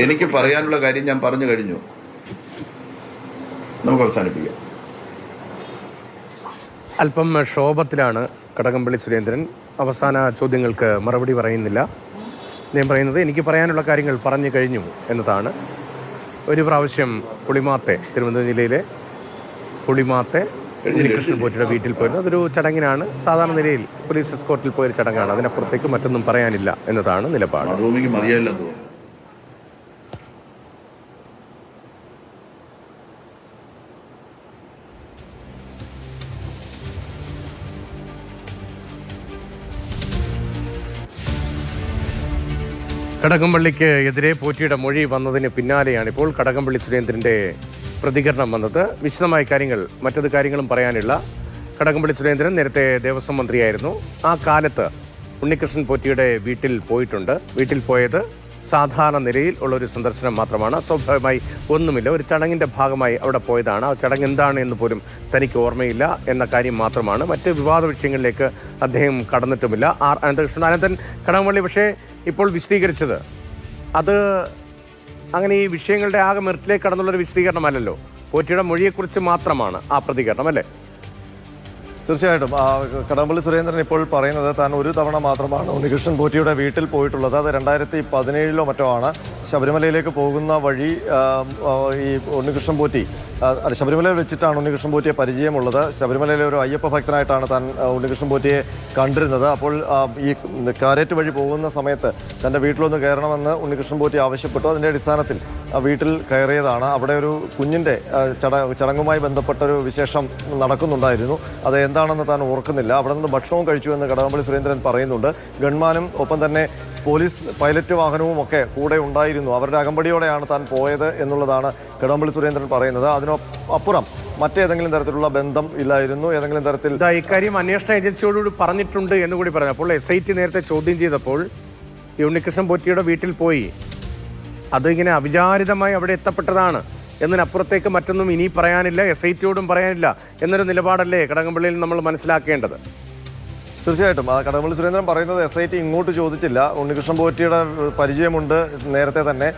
എനിക്ക് പറയാനുള്ള കാര്യം ഞാൻ പറഞ്ഞു കഴിഞ്ഞു. നമുക്ക് അവസാനിപ്പിക്കാം. അല്പം ക്ഷോഭത്തിലാണ് കടകംപള്ളി സുരേന്ദ്രൻ. അവസാന ചോദ്യങ്ങൾക്ക് മറുപടി പറയുന്നില്ല. ഞാൻ പറയുന്നത് എനിക്ക് പറയാനുള്ള കാര്യങ്ങൾ പറഞ്ഞു കഴിഞ്ഞു എന്നതാണ്. ഒരു പ്രാവശ്യം പുളിമാത്തെ തിരുവനന്തപുരം ജില്ലയിലെ പുളിമാത്തെ ഉണ്ണികൃഷ്ണൻ പോറ്റിയുടെ വീട്ടിൽ പോയിരുന്നു. അതൊരു ചടങ്ങിനാണ്. സാധാരണ നിലയിൽ പോലീസ് എസ്കോർട്ടിൽ പോയൊരു ചടങ്ങാണ്. അതിനപ്പുറത്തേക്ക് മറ്റൊന്നും പറയാനില്ല എന്നതാണ് നിലപാട്. കടകംപള്ളിക്ക് എതിരെ പോറ്റിയുടെ മൊഴി വന്നതിന് പിന്നാലെയാണ് ഇപ്പോൾ കടകംപള്ളി സുരേന്ദ്രന്റെ പ്രതികരണം വന്നത്. വിശദമായ കാര്യങ്ങൾ മറ്റത് കാര്യങ്ങളും പറയാനുള്ള കടകംപള്ളി സുരേന്ദ്രൻ നേരത്തെ ദേവസ്വം മന്ത്രിയായിരുന്നു. ആ കാലത്ത് ഉണ്ണികൃഷ്ണൻ പോറ്റിയുടെ വീട്ടിൽ പോയിട്ടുണ്ട്. വീട്ടിൽ പോയത് സാധാരണ നിലയിൽ ഉള്ള ഒരു സന്ദർശനം മാത്രമാണ്. സ്വാഭാവികമായി ഒന്നുമില്ല. ഒരു ചടങ്ങിന്റെ ഭാഗമായി അവിടെ പോയതാണ്. ആ ചടങ്ങ് എന്താണ് എന്ന് പോലും തനിക്ക് ഓർമ്മയില്ല എന്ന കാര്യം മാത്രമാണ്. മറ്റ് വിവാദ വിഷയങ്ങളിലേക്ക് അദ്ദേഹം കടന്നിട്ടുമില്ല. ആർ അനന്തകൃഷ്ണൻ അനന്തൻ കടകംപള്ളി പക്ഷേ ഇപ്പോൾ വിശദീകരിച്ചത് അത് അങ്ങനെ ഈ വിഷയങ്ങളുടെ ആകെ മെറിറ്റിലേക്ക് കടന്നുള്ളൊരു വിശദീകരണമല്ലല്ലോ. പോറ്റിയുടെ മൊഴിയെക്കുറിച്ച് മാത്രമാണ് ആ പ്രതികരണം അല്ലേ? തീർച്ചയായിട്ടും. കടമ്പള്ളി സുരേന്ദ്രൻ ഇപ്പോൾ പറയുന്നത് താൻ ഒരു തവണ മാത്രമാണ് ഉണ്ണികൃഷ്ണൻ പോറ്റിയുടെ വീട്ടിൽ പോയിട്ടുള്ളത്. അത് രണ്ടായിരത്തി പതിനേഴിലോ മറ്റോ ആണ്. ശബരിമലയിലേക്ക് പോകുന്ന വഴി ഈ ഉണ്ണികൃഷ്ണൻ പോറ്റി അല്ല ശബരിമലയിൽ വെച്ചിട്ടാണ് ഉണ്ണികൃഷ്ണൻ പോറ്റിയെ പരിചയമുള്ളത്. ശബരിമലയിലെ ഒരു അയ്യപ്പ ഭക്തനായിട്ടാണ് താൻ ഉണ്ണികൃഷ്ണൻ പോറ്റിയെ കണ്ടിരുന്നത്. അപ്പോൾ ഈ കാരറ്റ് വഴി പോകുന്ന സമയത്ത് തന്റെ വീട്ടിലൊന്ന് കയറണമെന്ന് ഉണ്ണികൃഷ്ണൻ പോറ്റി ആവശ്യപ്പെട്ടു. അതിന്റെ അടിസ്ഥാനത്തിൽ വീട്ടിൽ കയറിയതാണ്. അവിടെ ഒരു കുഞ്ഞിന്റെ ചട ചടങ്ങുമായി ബന്ധപ്പെട്ടൊരു വിശേഷം നടക്കുന്നുണ്ടായിരുന്നു. അത് എന്താണെന്ന് താൻ ഓർക്കുന്നില്ല. അവിടെ നിന്ന് ഭക്ഷണവും കഴിച്ചു എന്ന് കടകംപള്ളി സുരേന്ദ്രൻ പറയുന്നുണ്ട്. ഗൺമാനും ഒപ്പം തന്നെ പോലീസ് പൈലറ്റ് വാഹനവും ഒക്കെ കൂടെ ഉണ്ടായിരുന്നു. അവരുടെ അകമ്പടിയോടെയാണ് താൻ പോയത് എന്നുള്ളതാണ് കിടമ്പള്ളി സുരേന്ദ്രൻ പറയുന്നത്. അതിനോ അപ്പുറം മറ്റേതെങ്കിലും തരത്തിലുള്ള ബന്ധം ഇല്ലായിരുന്നു. ഏതെങ്കിലും തരത്തിൽ ഇക്കാര്യം അന്വേഷണ ഏജൻസിയോടുകൂടി പറഞ്ഞിട്ടുണ്ട് എന്ന് കൂടി പറഞ്ഞു അപ്പോൾ എസ് ഐ ടി നേരത്തെ ചോദ്യം ചെയ്തപ്പോൾ ഈ പോറ്റിയുടെ വീട്ടിൽ പോയി. അതിങ്ങനെ അവിചാരിതമായി അവിടെ എത്തപ്പെട്ടതാണ്. എന്നതിനപ്പുറത്തേക്ക് മറ്റൊന്നും ഇനി പറയാനില്ല. എസ് ഐ ടിയോടും പറയാനില്ല. എന്നൊരു നിലപാടല്ലേ കടകംപള്ളിയിൽ നമ്മൾ മനസ്സിലാക്കേണ്ടത്. തീർച്ചയായിട്ടും. ആ കടകംപള്ളി സുരേന്ദ്രൻ പറയുന്നത് എസ് ഐ ടി ഇങ്ങോട്ട് ചോദിച്ചില്ല. ഉണ്ണികൃഷ്ണൻ പോറ്റിയുടെ പരിചയമുണ്ട് നേരത്തെ തന്നെ.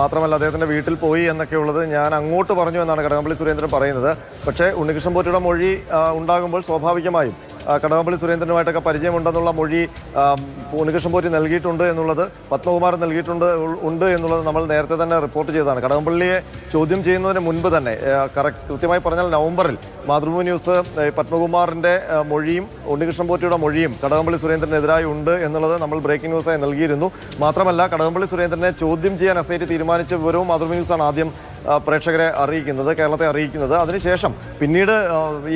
മാത്രമല്ല അദ്ദേഹത്തിന്റെ വീട്ടിൽ പോയി എന്നൊക്കെയുള്ളത് ഞാൻ അങ്ങോട്ട് പറഞ്ഞു എന്നാണ് കടകംപള്ളി സുരേന്ദ്രൻ പറയുന്നത്. പക്ഷേ ഉണ്ണികൃഷ്ണൻ പോറ്റിയുടെ മൊഴി ഉണ്ടാകുമ്പോൾ സ്വാഭാവികമായും കടകംപള്ളി സുരേന്ദ്രനുമായിട്ടൊക്കെ പരിചയമുണ്ടെന്നുള്ള മൊഴി ഉണ്ണികൃഷ്ണൻ പോറ്റി നൽകിയിട്ടുണ്ട് എന്നുള്ളത് പത്മകുമാർ നൽകിയിട്ടുണ്ട് ഉണ്ട് എന്നുള്ളത് നമ്മൾ നേരത്തെ തന്നെ റിപ്പോർട്ട് ചെയ്തതാണ്. കടകംപള്ളിയെ ചോദ്യം ചെയ്യുന്നതിന് മുൻപ് തന്നെ കറക്റ്റ് കൃത്യമായി പറഞ്ഞാൽ നവംബറിൽ മാതൃഭൂമി ന്യൂസ് പത്മകുമാറിന്റെ മൊഴിയും ഉണ്ണികൃഷ്ണൻ പോറ്റിയുടെ മൊഴിയും കടകംപള്ളി സുരേന്ദ്രനെതിരായി ഉണ്ട് എന്നുള്ളത് നമ്മൾ ബ്രേക്കിംഗ് ന്യൂസായി നൽകിയിരുന്നു. മാത്രമല്ല കടകംപള്ളി സുരേന്ദ്രനെ ചോദ്യം ചെയ്യാൻ അസൈറ്റ് തീരുമാനിച്ച വിവരവും മാതൃഭൂമി ന്യൂസാണ് ആദ്യം പ്രേക്ഷകരെ അറിയിക്കുന്നത് കേരളത്തെ അറിയിക്കുന്നത്. അതിനുശേഷം പിന്നീട്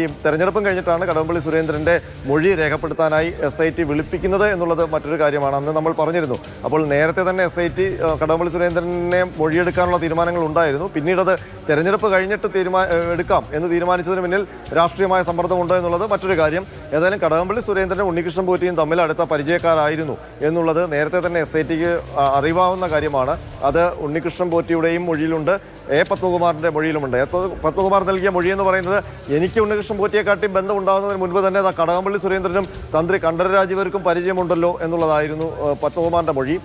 ഈ തെരഞ്ഞെടുപ്പും കഴിഞ്ഞിട്ടാണ് കടകംപള്ളി സുരേന്ദ്രന്റെ മൊഴി രേഖപ്പെടുത്താനായി എസ് ഐ ടി വിളിപ്പിക്കുന്നത് എന്നുള്ളത് മറ്റൊരു കാര്യമാണ്. അന്ന് നമ്മൾ പറഞ്ഞിരുന്നു. അപ്പോൾ നേരത്തെ തന്നെ എസ് ഐ ടി കടകംപള്ളി സുരേന്ദ്രനെ മൊഴിയെടുക്കാനുള്ള തീരുമാനങ്ങൾ ഉണ്ടായിരുന്നു. പിന്നീട് അത് തെരഞ്ഞെടുപ്പ് കഴിഞ്ഞിട്ട് തീരുമാ എടുക്കാം എന്ന് തീരുമാനിച്ചതിന് പിന്നിൽ രാഷ്ട്രീയമായ സമ്മർദ്ദമുണ്ട് എന്നുള്ളത് മറ്റൊരു കാര്യം. ഏതായാലും കടകംപള്ളി സുരേന്ദ്രനും ഉണ്ണികൃഷ്ണൻ പോറ്റിയും തമ്മിൽ അടുത്ത പരിചയക്കാരായിരുന്നു എന്നുള്ളത് നേരത്തെ തന്നെ എസ് ഐ ടിക്ക് അറിവാവുന്ന കാര്യമാണ്. അത് ഉണ്ണികൃഷ്ണൻ പോറ്റിയുടെയും മൊഴിയിലുണ്ട്. എ പത്മകുമാറിന്റെ മൊഴിയിലുമുണ്ട്. പത്മകുമാർ നൽകിയ മൊഴി എന്ന് പറയുന്നത് എനിക്ക് ഉണ്ണികൃഷ്ണൻ പോറ്റിയെക്കാട്ടി ബന്ധം ഉണ്ടാകുന്നതിന് മുൻപ് തന്നെ കടകംപള്ളി സുരേന്ദ്രനും തന്ത്രി കണ്ഠരരാജിവർക്കും പരിചയമുണ്ടല്ലോ എന്നുള്ളതായിരുന്നു പത്മകുമാറിന്റെ മൊഴി.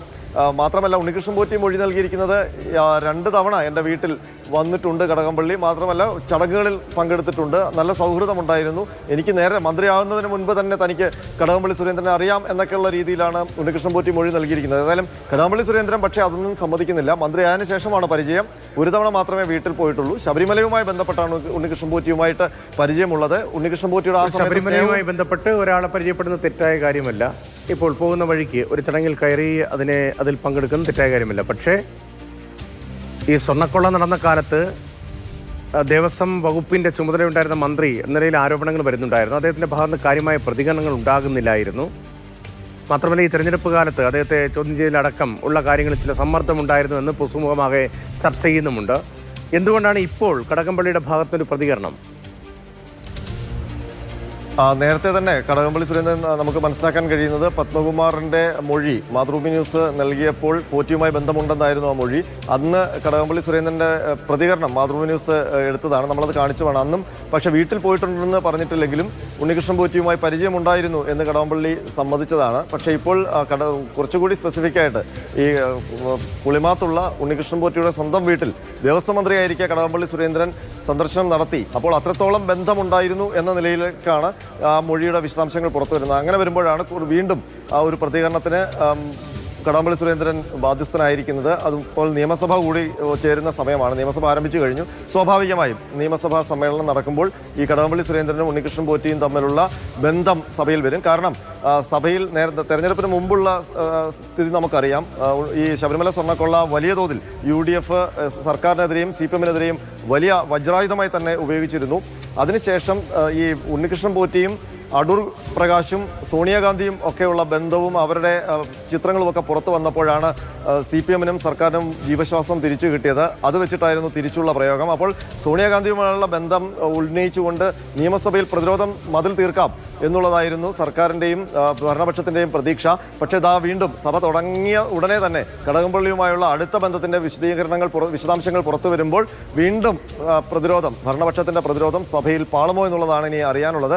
മാത്രമല്ല ഉണ്ണികൃഷ്ണൻ പോറ്റി മൊഴി നൽകിയിരിക്കുന്നത് രണ്ട് തവണ എന്റെ വീട്ടിൽ വന്നിട്ടുണ്ട് കടകംപള്ളി. മാത്രമല്ല ചടങ്ങുകളിൽ പങ്കെടുത്തിട്ടുണ്ട്. നല്ല സൗഹൃദമുണ്ടായിരുന്നു. എനിക്ക് നേരെ മന്ത്രിയാകുന്നതിന് മുൻപ് തന്നെ തനിക്ക് കടകംപള്ളി സുരേന്ദ്രനെ അറിയാം എന്നൊക്കെയുള്ള രീതിയിലാണ് ഉണ്ണികൃഷ്ണൻ പോറ്റി മൊഴി നൽകിയിരിക്കുന്നത്. ഏതായാലും കടകംപള്ളി സുരേന്ദ്രൻ പക്ഷേ അതൊന്നും സമ്മതിക്കുന്നില്ല. മന്ത്രിയായതിനു ശേഷമാണ് പരിചയം. ഒരു തവണ മാത്രമേ വീട്ടിൽ പോയിട്ടുള്ളൂ. ശബരിമലയുമായി ബന്ധപ്പെട്ടാണ് ഉണ്ണികൃഷ്ണൻ പോറ്റിയുമായിട്ട് പരിചയമുള്ളത്. ഉണ്ണികൃഷ്ണൻ പോറ്റിയുടെ ആ ശബരിമലയുമായി ബന്ധപ്പെട്ട് ഒരാളെ പരിചയപ്പെടുന്ന തെറ്റായ കാര്യമല്ല. ഇപ്പോൾ പോകുന്ന വഴിക്ക് ഒരു ചടങ്ങിൽ കയറി അതിനെ അതിൽ പങ്കെടുക്കുന്ന തെറ്റായ കാര്യമല്ല. പക്ഷേ ഈ സ്വർണക്കൊള്ള നടന്ന കാലത്ത് ദേവസ്വം വകുപ്പിന്റെ ചുമതലയുണ്ടായിരുന്ന മന്ത്രി എന്ന നിലയിൽ ആരോപണങ്ങൾ വരുന്നുണ്ടായിരുന്നു. അദ്ദേഹത്തിന്റെ ഭാഗത്ത് കാര്യമായ പ്രതികരണങ്ങൾ ഉണ്ടാകുന്നില്ലായിരുന്നു. മാത്രമല്ല ഈ തെരഞ്ഞെടുപ്പ് കാലത്ത് അദ്ദേഹത്തെ ചോദ്യം ചെയ്യലടക്കം ഉള്ള കാര്യങ്ങളിൽ ചില സമ്മർദ്ദമുണ്ടായിരുന്നു എന്ന് പൊതുമുഖമാകെ ചർച്ച ചെയ്യുന്നുമുണ്ട്. എന്തുകൊണ്ടാണ് ഇപ്പോൾ കടകംപള്ളിയുടെ ഭാഗത്തൊരു പ്രതികരണം? നേരത്തെ തന്നെ കടകംപള്ളി സുരേന്ദ്രൻ നമുക്ക് മനസ്സിലാക്കാൻ കഴിയുന്നത് പത്മകുമാറിന്റെ മൊഴി മാതൃഭൂമി ന്യൂസ് നൽകിയപ്പോൾ പോറ്റിയുമായി ബന്ധമുണ്ടെന്നായിരുന്നു ആ മൊഴി. അന്ന് കടകംപള്ളി സുരേന്ദ്രന്റെ പ്രതികരണം മാതൃഭൂമി ന്യൂസ് എടുത്തതാണ്. നമ്മളത് കാണിച്ചു വേണം അന്നും പക്ഷെ വീട്ടിൽ പോയിട്ടുണ്ടെന്ന് പറഞ്ഞിട്ടില്ലെങ്കിലും ഉണ്ണികൃഷ്ണൻ പോറ്റിയുമായി പരിചയമുണ്ടായിരുന്നു എന്ന് കടവമ്പള്ളി സമ്മതിച്ചതാണ്. പക്ഷേ ഇപ്പോൾ കട കുറച്ചുകൂടി സ്പെസിഫിക് ആയിട്ട് ഈ പുളിമാത്തുള്ള ഉണ്ണികൃഷ്ണൻ പോറ്റിയുടെ സ്വന്തം വീട്ടിൽ ദേവസ്വം മന്ത്രിയായിരിക്കെ കടവമ്പള്ളി സുരേന്ദ്രൻ സന്ദർശനം നടത്തി. അപ്പോൾ അത്രത്തോളം ബന്ധമുണ്ടായിരുന്നു എന്ന നിലയിലേക്കാണ് ആ മൊഴിയുടെ വിശദാംശങ്ങൾ പുറത്തു വരുന്നത് അങ്ങനെ വരുമ്പോഴാണ് വീണ്ടും ആ ഒരു പ്രതികരണത്തിന് കടകംപള്ളി സുരേന്ദ്രൻ ബാധ്യസ്ഥനായിരിക്കുന്നത്. അതിപ്പോൾ നിയമസഭ കൂടി ചേരുന്ന സമയമാണ്. നിയമസഭ ആരംഭിച്ചു കഴിഞ്ഞു. സ്വാഭാവികമായും നിയമസഭാ സമ്മേളനം നടക്കുമ്പോൾ ഈ കടകംപള്ളി സുരേന്ദ്രനും ഉണ്ണികൃഷ്ണൻ പോറ്റിയും തമ്മിലുള്ള ബന്ധം സഭയിൽ വരും. കാരണം സഭയിൽ നേരത്തെ തെരഞ്ഞെടുപ്പിന് മുമ്പുള്ള സ്ഥിതി നമുക്കറിയാം. ഈ ശബരിമല സ്വർണക്കൊള്ള വലിയ തോതിൽ യു ഡി എഫ് സർക്കാരിനെതിരെയും സി പി എമ്മിനെതിരെയും വലിയ വജ്രായുധമായി തന്നെ ഉപയോഗിച്ചിരുന്നു. അതിനുശേഷം ഈ ഉണ്ണികൃഷ്ണൻ പോറ്റിയും അടൂർ പ്രകാശും സോണിയാഗാന്ധിയും ഒക്കെയുള്ള ബന്ധവും അവരുടെ ചിത്രങ്ങളുമൊക്കെ പുറത്തു വന്നപ്പോഴാണ് സി പി എമ്മിനും സർക്കാരിനും ജീവശ്വാസം തിരിച്ചു കിട്ടിയത്. അത് വെച്ചിട്ടായിരുന്നു തിരിച്ചുള്ള പ്രയോഗം. അപ്പോൾ സോണിയാഗാന്ധിയുമായുള്ള ബന്ധം ഉന്നയിച്ചുകൊണ്ട് നിയമസഭയിൽ പ്രതിരോധം മതിൽ തീർക്കാം എന്നുള്ളതായിരുന്നു സർക്കാരിന്റെയും ഭരണപക്ഷത്തിന്റെയും പ്രതീക്ഷ. പക്ഷേ ഇതാ വീണ്ടും സഭ തുടങ്ങിയ ഉടനെ തന്നെ കടകംപള്ളിയുമായുള്ള അടുത്ത ബന്ധത്തിന്റെ വിശദീകരണങ്ങൾ വിശദാംശങ്ങൾ പുറത്തു വരുമ്പോൾ വീണ്ടും പ്രതിരോധം ഭരണപക്ഷത്തിന്റെ പ്രതിരോധം സഭയിൽ പാളുമോ എന്നുള്ളതാണ് ഇനി അറിയാനുള്ളത്.